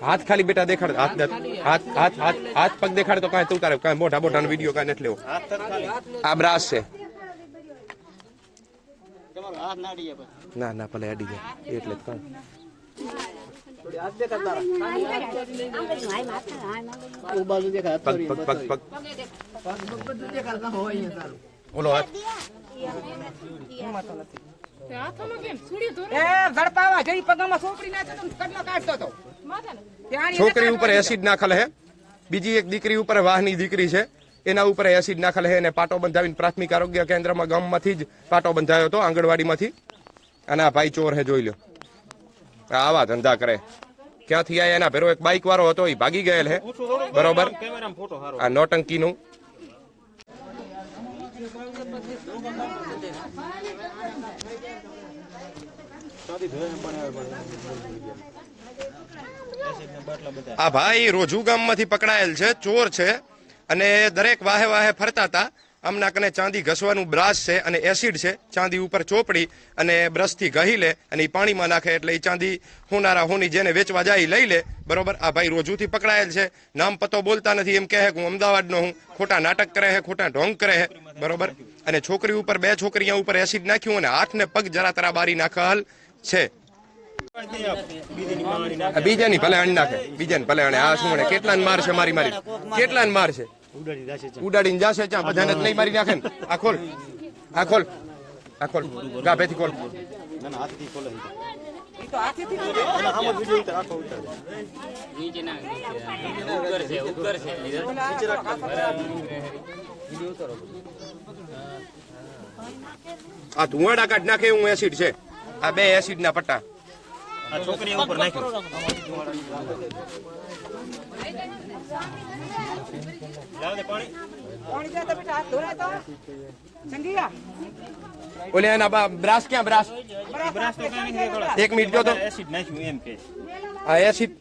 હાથ ખાલી બેટા દેખાડ હાથ હાથ હાથ હાથ હાથ પગ દેખાડ તો કાંઈ તું તારે કાંઈ મોટા મોટા વીડિયો કાંઈ નથી લેવો આ બ્રાસ છે તમારો હાથ નાડી જાય પછી. ના ના ભલે અડી જાય એટલે જ કહું ઓ બાજુ દેખાય પગ પગ પગ પગ બોલો હાથ એ ઝડપાવા જઈ પગામાં સોપડી નાખે તો કડલો કાઢતો હતો ત્યાં છોકરી ઉપર એસિડ નાખેલ હે બીજી એક દીકરી ઉપર વાહની દીકરી છે એના ઉપર એસિડ નાખેલ હે અને પાટો બંધાવીને પ્રાથમિક આરોગ્ય કેન્દ્રમાં ગામમાંથી જ પાટો બંધાયો હતો આંગણવાડીમાંથી. અને આ ભાઈ ચોર હે જોઈ લો આ આવા ધંધા કરે. ક્યાંથી આયા એના ભેરો? એક બાઇક વાળો હતો એ ભાગી ગયેલ હે. બરોબર? આ નોટંકીનું. આ ભાઈ રોજુ ગામમાંથી પકડાયેલ છે, ચોર છે અને દરેક વાહે વાહે ફરતા હતા. આમના કને ચાંદી ઘસવાનું બ્રાશ છે અને એસિડ છે. ચાંદી ઉપર ચોપડી અને બ્રશથી ઘહી લે અને એ પાણીમાં નાખે એટલે એ ચાંદી હોનારા હોની જેને વેચવા જાય લઈ લે. બરોબર? આ ભાઈ રોજુથી પકડાયેલ છે. નામ પતો બોલતા નથી, એમ કહે કે હું અમદાવાદનો હું. ખોટા નાટક કરે છે, ખોટા ઢોંગ કરે છે. બરોબર? અને છોકરી ઉપર, બે છોકરીઓ ઉપર એસિડ નાખ્યું અને હાથ પગ જરા તરા બારી નાખલ છે. બીજાની ભલે અણી નાખે, બીજાને ભલે અણે આ શું કેટલા મારશે મારી મારી કેટલાને મારશે ઉડાડીને જાશે ચા બધાને નહીં મારી નાખે ને? આ ખોલ આ ખોલ આ ખોલ. ગાભેથી ખોલ. આ ધુવાડા કાઢ નાખે એવું એસિડ છે. આ બે એસિડ ના પટ્ટા. છોકરી ઉપર નાખ્યું. લાવ દે પાણી. પાણી જાય તો બેટા હાથ ધોરાય તો સંગીયા ઓલે એના બા- બ્રાસ ક્યાં બ્રાસ? બ્રાસ તો એક મિનિટ જો તો. એસિડ નાખ્યું એમ કે. આ એસિડ.